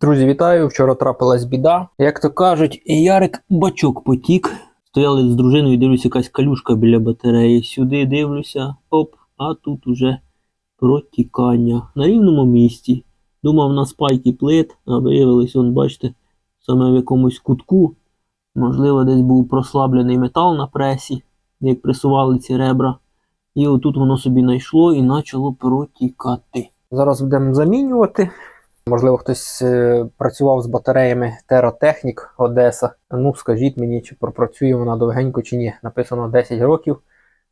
Друзі, вітаю! Вчора трапилась біда. Як то кажуть, Ярик бачок потік. Стояли з дружиною, дивлюся, якась калюшка біля батареї. Сюди дивлюся, оп, а тут уже протікання на рівному місці. Думав на спайки плит, а виявилось, он, бачите, саме в якомусь кутку. Можливо, десь був прослаблений метал на пресі, як пресували ці ребра. І отут воно собі знайшло і почало протікати. Зараз будемо замінювати. Можливо, хтось е, працював з батареями Теротехнік Одеса. Ну, скажіть мені, чи пропрацює вона довгенько чи ні. Написано 10 років,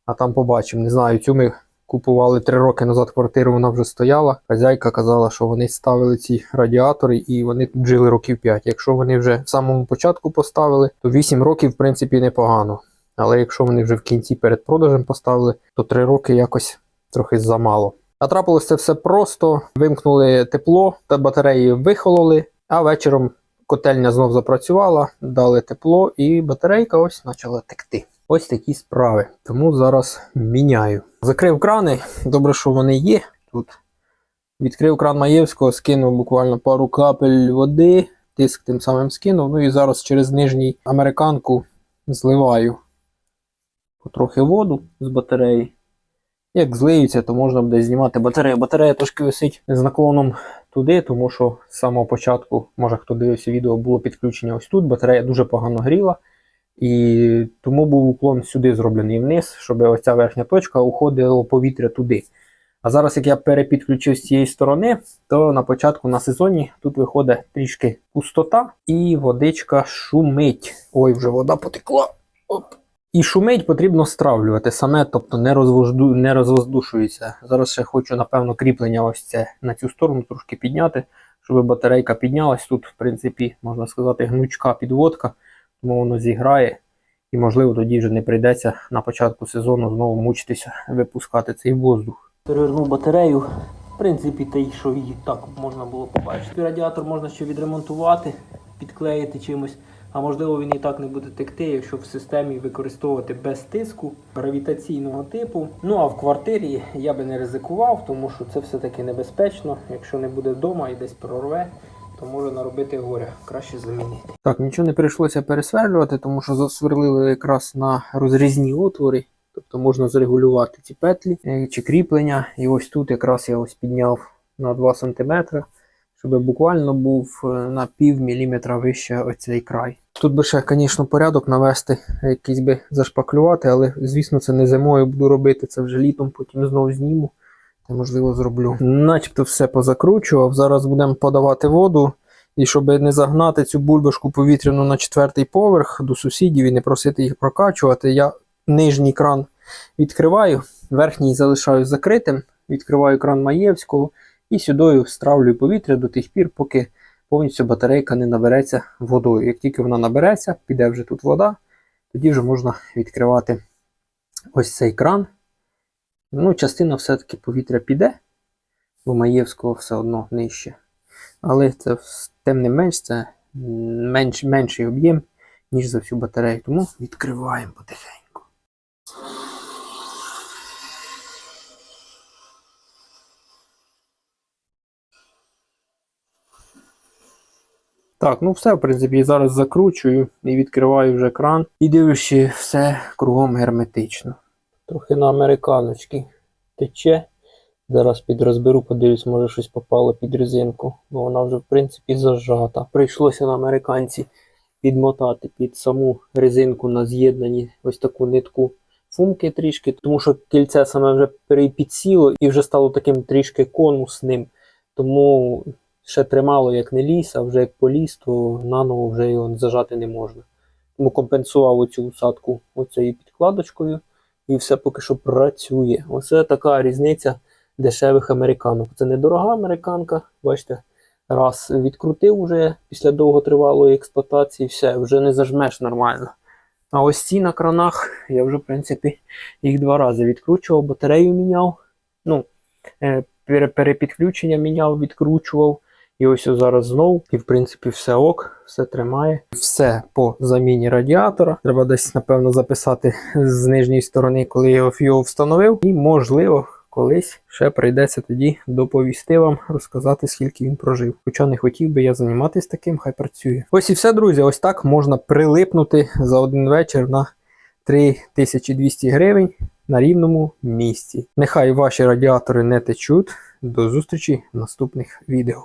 а там побачимо. Не знаю, цю ми купували 3 роки назад квартиру, вона вже стояла. Хазяйка казала, що вони ставили ці радіатори і вони тут жили років 5. Якщо вони вже в самому початку поставили, то 8 років, в принципі, непогано. Але якщо вони вже в кінці перед продажем поставили, то 3 роки якось трохи замало. А трапилось це все просто. Вимкнули тепло, та батареї вихололи, а вечором котельня знов запрацювала, дали тепло, і батарейка ось почала текти. Ось такі справи. Тому зараз міняю. Закрив крани, добре, що вони є тут. Відкрив кран Маєвського, скинув буквально пару капель води, тиск тим самим скинув. Ну і зараз через нижній американку зливаю потрохи воду з батареї. Як злиються, то можна буде знімати батарею. Батарея трошки висить з наклоном туди, тому що з самого початку, може хто дивився відео, було підключення ось тут. Батарея дуже погано гріла. І тому був уклон сюди зроблений вниз, щоб оця верхня точка уходило повітря туди. А зараз, як я перепідключив з цієї сторони, то на початку на сезоні тут виходить трішки пустота і водичка шумить. Ой, вже вода потекла. Оп. І шумить потрібно стравлювати саме, тобто не, розвожду, не розвоздушується. Зараз ще хочу, напевно, кріплення ось це на цю сторону трошки підняти, щоб батарейка піднялась. Тут, в принципі, можна сказати, гнучка підводка, тому воно зіграє. І, можливо, тоді вже не прийдеться на початку сезону знову мучитися випускати цей воздух. Перевернув батарею. В принципі, й що її так можна було побачити. Радіатор можна ще відремонтувати, підклеїти чимось. А можливо він і так не буде текти, якщо в системі використовувати без тиску гравітаційного типу. Ну а в квартирі я би не ризикував, тому що це все-таки небезпечно. Якщо не буде вдома і десь прорве, то може наробити горя. Краще замінити. Так, нічого не прийшлося пересверлювати, тому що засверлили якраз на розрізні отвори. Тобто можна зрегулювати ці петлі е, чи кріплення. І ось тут якраз я ось підняв на 2 см щоб буквально був е, на пів міліметра вище оцей край. Тут би ще, звісно, порядок навести, якийсь би зашпаклювати, але, звісно, це не зимою буду робити, це вже літом, потім знову зніму. Та, можливо, зроблю. Начебто все позакручував. Зараз будемо подавати воду. І щоб не загнати цю бульбашку повітряну на четвертий поверх до сусідів і не просити їх прокачувати, я нижній кран відкриваю, верхній залишаю закритим, відкриваю кран Маєвського. І сюди стравлюю повітря до тих пір, поки повністю батарейка не набереться водою. Як тільки вона набереться, піде вже тут вода, тоді вже можна відкривати ось цей кран. Ну, Частина все-таки повітря піде, бо Маєвського все одно нижче. Але це тим не менш, це менш, менший об'єм, ніж за всю батарею. Тому відкриваємо потихеньку. Так, ну все, в принципі, зараз закручую і відкриваю вже кран. І дивлюся, все кругом герметично. Трохи на американочки тече. Зараз підрозберу, подивлюсь, може щось попало під резинку, бо вона вже, в принципі, зажата. Прийшлося на американці підмотати під саму резинку на з'єднані ось таку нитку фумки трішки, тому що кільце саме вже перепідсіло і вже стало таким трішки конусним. Тому ще тримало як не ліс, а вже як поліз, то наново вже його зажати не можна. Тому компенсував оцю усадку оцією підкладочкою і все поки що працює. Оце така різниця дешевих американок. Це недорога американка, бачите, раз відкрутив вже після довготривалої експлуатації, все, вже не зажмеш нормально. А ось ці на кранах я вже, в принципі, їх два рази відкручував, батарею міняв. Ну, е, перепідключення міняв, відкручував. І ось зараз знову, і в принципі все ок, все тримає. Все по заміні радіатора. Треба десь, напевно, записати з нижньої сторони, коли я його встановив. І можливо, Колись ще прийдеться тоді доповісти вам, розказати, скільки він прожив. Хоча не хотів би я займатися таким, хай працює. Ось і все, друзі. Ось так можна прилипнути за один вечір на 3200 гривень на рівному місці. Нехай ваші радіатори не течуть. До зустрічі в наступних відео.